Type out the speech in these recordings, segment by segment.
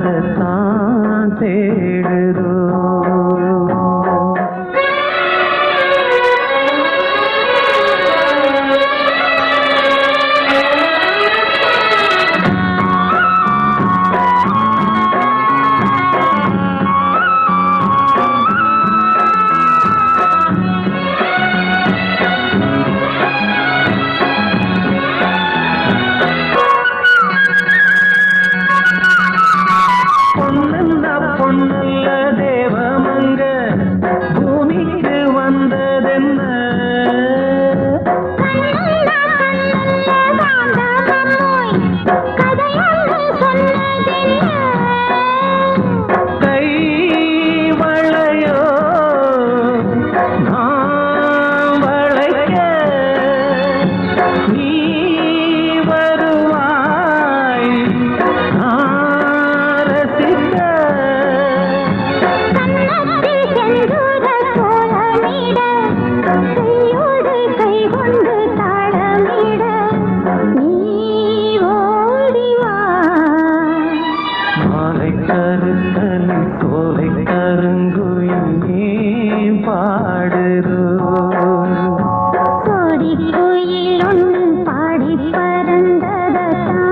அடிப்பறந்ததான் தே கோலை கருங்குயில் நீ பாடுறோம். கோடி குயில் ஒன்று பாடி பறந்ததான்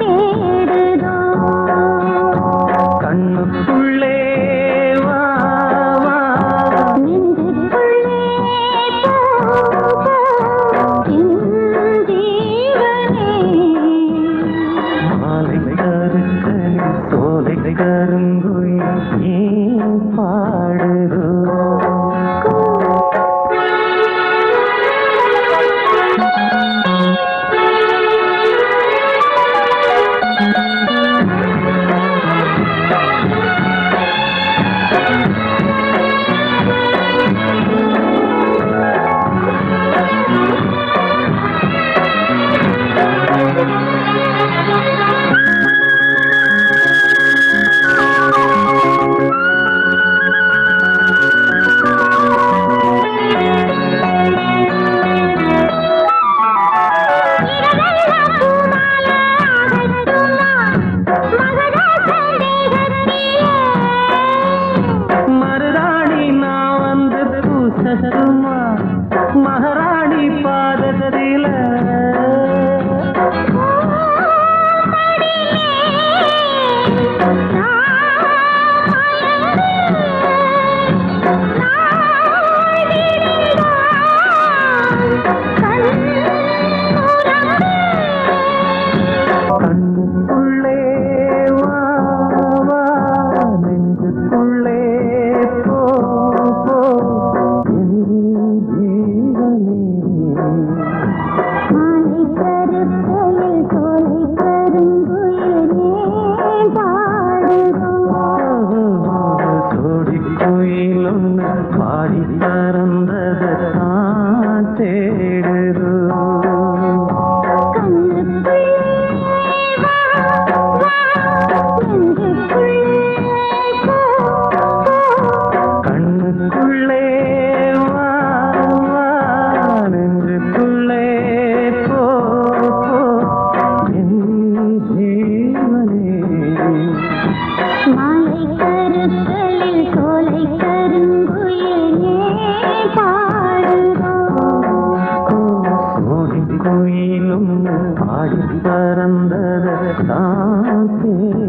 தேடுதோ கண்ணுக்குள்ளே கருங்கோயில் Yeah. பாதசரமா மகாராணி பாதசரில நான் ayrıl. മുയിലും ആടിപ്പറന്തത് കാത്തേ